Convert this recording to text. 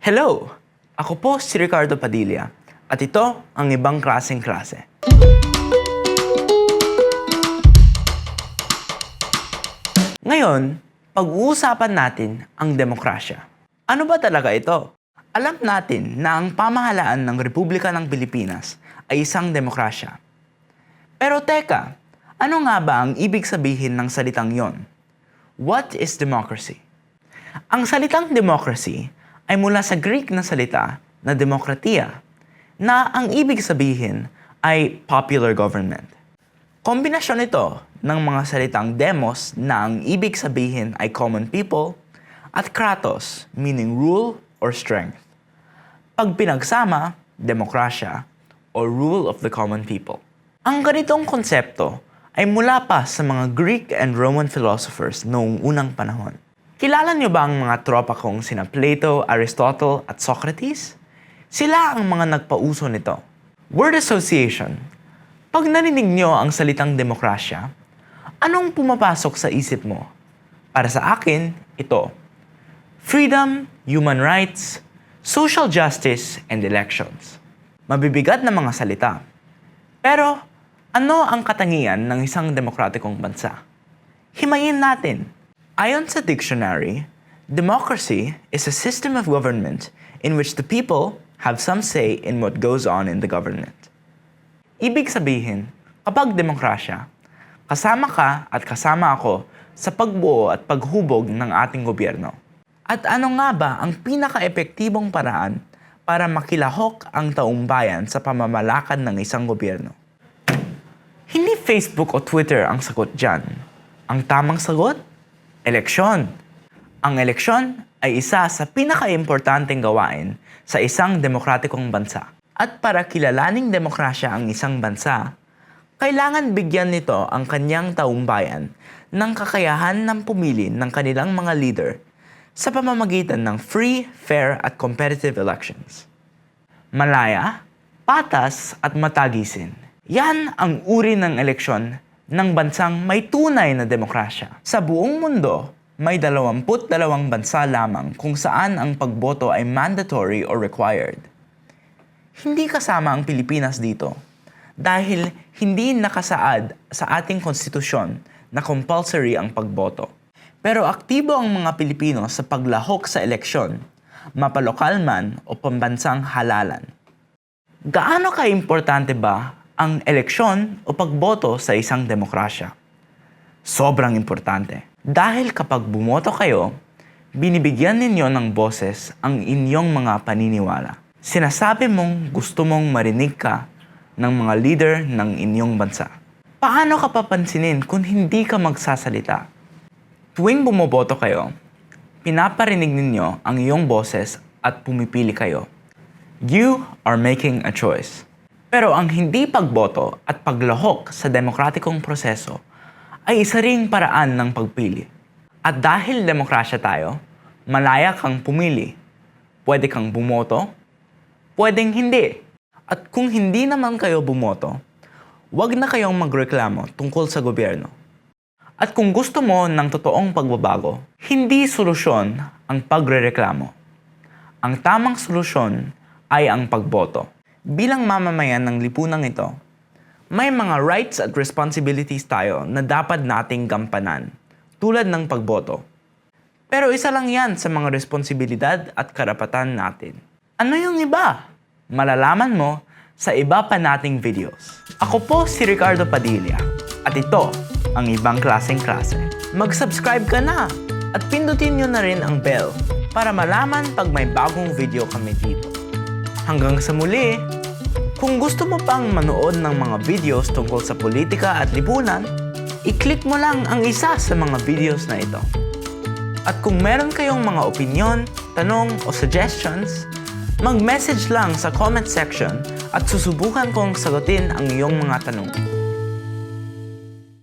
Hello! Ako po si Ricardo Padilla at ito ang ibang klaseng klase. Ngayon, pag-uusapan natin ang demokrasya. Ano ba talaga ito? Alam natin na ang pamahalaan ng Republika ng Pilipinas ay isang demokrasya. Pero teka, ano nga ba ang ibig sabihin ng salitang yon? What is democracy? Ang salitang democracy ay mula sa Greek na salita na demokratia, na ang ibig sabihin ay popular government. Kombinasyon ito ng mga salitang demos na ang ibig sabihin ay common people at kratos meaning rule or strength. Pag pinagsama, demokrasya or rule of the common people. Ang ganitong konsepto ay mula pa sa mga Greek and Roman philosophers noong unang panahon. Kilala niyo ba ang mga tropa kong sina Plato, Aristotle at Socrates? Sila ang mga nagpauso nito. Word association. Pag narinig niyo ang salitang demokrasya, anong pumapasok sa isip mo? Para sa akin, ito. Freedom, human rights, social justice, and elections. Mabibigat na mga salita. Pero, ano ang katangian ng isang demokratikong bansa? Himayin natin. Ayon sa dictionary, democracy is a system of government in which the people have some say in what goes on in the government. Ibig sabihin, kapag demokrasya, kasama ka at kasama ako sa pagbuo at paghubog ng ating gobyerno. At ano nga ba ang pinaka-epektibong paraan para makilahok ang taong bayan sa pamamalakad ng isang gobyerno? Hindi Facebook o Twitter ang sagot dyan. Ang tamang sagot? Eleksyon. Ang eleksyon ay isa sa pinaka-importanteng gawain sa isang demokratikong bansa. At para kilalaning demokrasya ang isang bansa, kailangan bigyan nito ang kanyang taong bayan ng kakayahan ng pumili ng kanilang mga leader sa pamamagitan ng free, fair at competitive elections. Malaya, patas at matagisin. Yan ang uri ng eleksyon ng bansang may tunay na demokrasya. Sa buong mundo, may 22 bansa lamang kung saan ang pagboto ay mandatory or required. Hindi kasama ang Pilipinas dito dahil hindi nakasaad sa ating konstitusyon na compulsory ang pagboto. Pero aktibo ang mga Pilipino sa paglahok sa eleksyon, mapalokal man o pambansang halalan. Gaano ka-importante ba ang eleksyon o pagboto sa isang demokrasya? Sobrang importante. Dahil kapag bumoto kayo, binibigyan ninyo ng boses ang inyong mga paniniwala. Sinasabi mong gusto mong marinig ka ng mga leader ng inyong bansa. Paano ka papansinin kung hindi ka magsasalita? Tuwing bumoboto kayo, pinaparinig ninyo ang iyong boses at pumipili kayo. You are making a choice. Pero ang hindi pagboto at paglahok sa demokratikong proseso ay isa ring paraan ng pagpili. At dahil demokrasya tayo, malaya kang pumili. Pwede kang bumoto, pwedeng hindi. At kung hindi naman kayo bumoto, huwag na kayong magreklamo tungkol sa gobyerno. At kung gusto mo ng totoong pagbabago, hindi solusyon ang pagrereklamo. Ang tamang solusyon ay ang pagboto. Bilang mamamayan ng lipunang ito, may mga rights at responsibilities tayo na dapat nating gampanan, tulad ng pagboto. Pero isa lang yan sa mga responsibilidad at karapatan natin. Ano yung iba? Malalaman mo sa iba pa nating videos. Ako po si Ricardo Padilla at ito ang ibang klaseng klase. Mag-subscribe ka na at pindutin nyo na rin ang bell para malaman pag may bagong video kami dito. Hanggang sa muli, kung gusto mo pang manood ng mga videos tungkol sa politika at lipunan, i-click mo lang ang isa sa mga videos na ito. At kung meron kayong mga opinion, tanong o suggestions, mag-message lang sa comment section at susubukan kong sagutin ang iyong mga tanong.